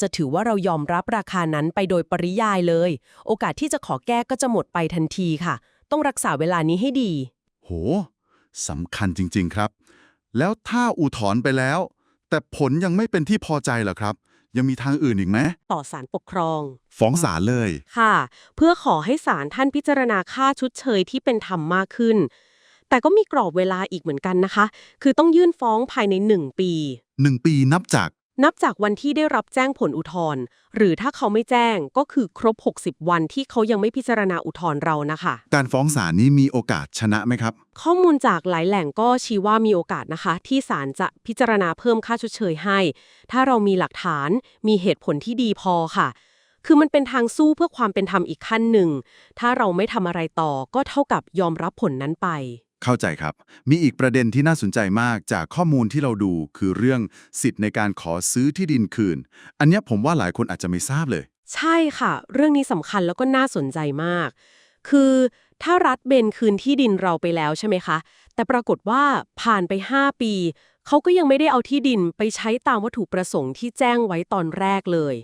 จะถือว่าเรายอมรับราคานั้นไปโดยปริยายเลย โอกาสที่จะขอแก้ก็จะหมดไปทันทีค่ะ ต้องรักษาเวลานี้ให้ดี โหสำคัญจริง ๆครับ แล้วถ้าอุทธรณ์ไปแล้ว แต่ผลยังไม่เป็นที่พอใจเหรอครับ ยังมีทางอื่นอีกไหมต่อศาลปกครอง ฟ้องศาลเลย ค่ะ เพื่อขอให้ศาลท่านพิจารณาค่าชดเชยที่เป็นธรรมมากขึ้น แต่ก็มีกรอบเวลาอีกเหมือนกันนะคะ คือต้องยื่นฟ้องภายใน 1 ปีหนึ่งปีนับจาก นับจากวันที่ได้รับแจ้งผลอุทธรณ์หรือถ้าเขาไม่แจ้งก็คือครบ 60 วันที่เขายังไม่พิจารณาอุทธรณ์เรานะคะ การฟ้องศาลนี้มีโอกาสชนะไหมครับ ข้อมูลจากหลายแหล่งก็ชี้ว่ามีโอกาสนะคะ ที่ศาลจะพิจารณาเพิ่มค่าชดเชยให้ ถ้าเรามีหลักฐานมีเหตุผลที่ดีพอค่ะ คือมันเป็นทางสู้เพื่อความเป็นธรรมอีกขั้นหนึ่ง ถ้าเราไม่ทำอะไรต่อก็เท่ากับยอมรับผลนั้นไป เข้าใจครับ มีอีกประเด็นที่น่าสนใจมากจากข้อมูลที่เราดูคือเรื่องสิทธิ์ในการขอซื้อที่ดินคืน อันเนี้ยผมว่าหลายคนอาจจะไม่ทราบเลย ใช่ค่ะ เรื่องนี้สำคัญแล้วก็น่าสนใจมาก คือถ้ารัฐเบนคืนที่ดินเราไปแล้วใช่ไหมคะ แต่ปรากฏว่าผ่านไป 5 ปี เขาก็ยังไม่ได้เอาที่ดินไปใช้ตามวัตถุประสงค์ที่แจ้งไว้ตอนแรกเลย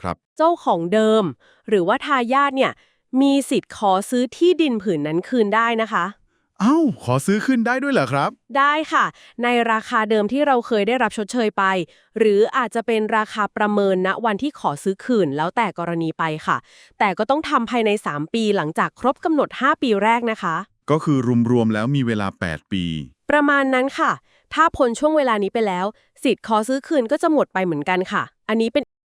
ครับ เจ้าของเดิม หรือว่าทายาทเนี่ยมีสิทธิ์ขอซื้อที่ดินผืนนั้นคืนได้นะคะเอ้าขอซื้อขึ้นได้ด้วยเหรอครับ ได้ค่ะ ในราคาเดิมที่เราเคยได้รับชดเชยไป หรืออาจจะเป็นราคาประเมินณวันที่ขอซื้อคืนแล้วแต่กรณีไปค่ะ แต่ก็ต้องทำภายใน 3 ปีหลังจากครบกำหนด 5 ปีแรกนะคะ ก็คือรวมๆแล้วมีเวลา 8 ปี ประมาณนั้นค่ะ ถ้าพ้นช่วงเวลานี้ไปแล้ว สิทธิ์ขอซื้อคืนก็จะหมดไปเหมือนกันค่ะ อันนี้เป็น